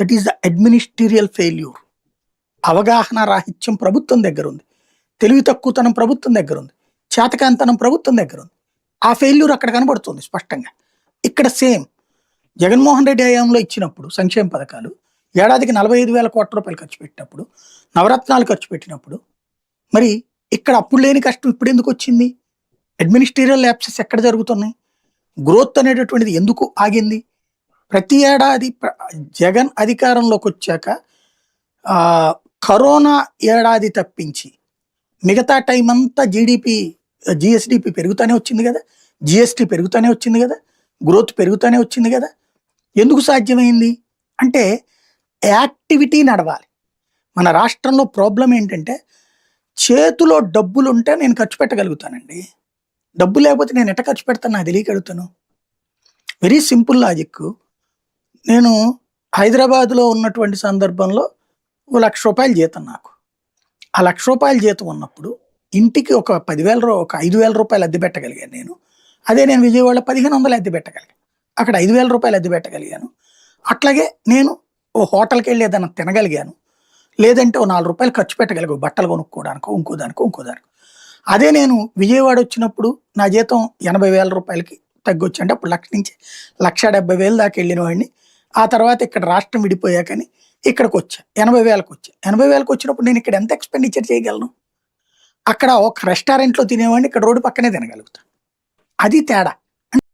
That is the administerial failure. అవగాహన రాహిత్యం ప్రభుత్వం దగ్గర ఉంది తెలివి తక్కువతనం ప్రభుత్వం దగ్గర ఉంది చేతకాంతనం ప్రభుత్వం దగ్గర ఉంది ఆ ఫెయిల్యూర్ అక్కడ కనబడుతుంది స్పష్టంగా. ఇక్కడ సేమ్. జగన్మోహన్ రెడ్డి హయాంలో ఇచ్చినప్పుడు సంక్షేమ పథకాలు ఏడాదికి నలభై ఐదు వేల కోట్ల రూపాయలు ఖర్చు పెట్టినప్పుడు నవరత్నాలు ఖర్చు పెట్టినప్పుడు మరి ఇక్కడ అప్పుడు లేని కష్టం ఇప్పుడు ఎందుకు వచ్చింది? అడ్మినిస్ట్రేటివ్ ల్యాప్సెస్ ఎక్కడ జరుగుతున్నాయి? గ్రోత్ అనేటటువంటిది ఎందుకు ఆగింది? ప్రతి ఏడాది ప్ర- జగన్ అధికారంలోకి వచ్చాక కరోనా ఏడాది తప్పించి మిగతా టైం అంతా జీడిపి జిఎస్డిపి పెరుగుతూనే వచ్చింది కదా జిఎస్టి పెరుగుతూనే వచ్చింది కదా గ్రోత్ పెరుగుతూనే వచ్చింది కదా ఎందుకు సాధ్యమైంది? అంటే యాక్టివిటీ నడవాలి. మన రాష్ట్రంలో ప్రాబ్లం ఏంటంటే చేతిలో డబ్బులు ఉంటే నేను ఖర్చు పెట్టగలుగుతానండి. డబ్బు లేకపోతే నేను ఎట్ట ఖర్చు పెడతాను నాకు తెలియకడుతాను వెరీ సింపుల్ లాజిక్ నేను హైదరాబాద్లో ఉన్నటువంటి సందర్భంలో ఓ లక్ష రూపాయలు జీతం నాకు. ఆ లక్ష రూపాయల జీతం ఉన్నప్పుడు ఇంటికి ఒక పదివేల రూ ఒక ఐదు వేల రూపాయలు అద్దె పెట్టగలిగాను నేను. అదే నేను విజయవాడలో పదిహేను వందలు అద్దె పెట్టగలిగాను. అక్కడ ఐదు వేల రూపాయలు అద్దె పెట్టగలిగాను. అట్లాగే నేను ఓ హోటల్కి వెళ్ళి ఏదైనా తినగలిగాను. లేదంటే ఓ నాలుగు రూపాయలు ఖర్చు పెట్టగలిగా బట్టలు కొనుక్కోవడానికో ఇంకో దానికో ఇంకో దానికో. అదే నేను విజయవాడ వచ్చినప్పుడు నా జీతం ఎనభై వేల రూపాయలకి తగ్గొచ్చు అంటే అప్పుడు లక్ష నుంచి లక్ష డెబ్బై వేలు దాకా వెళ్ళిన వాడిని. ఆ తర్వాత ఇక్కడ రాష్ట్రం విడిపోయాకని ఇక్కడికి వచ్చా ఎనభై వేలకు వచ్చా ఎనభై వేలకు వచ్చినప్పుడు నేను ఇక్కడ ఎంత ఎక్స్పెండిచర్ చేయగలను? అక్కడ ఒక రెస్టారెంట్లో తినేవాడిని ఇక్కడ రోడ్డు పక్కనే తినగలుగుతాను అది తేడా.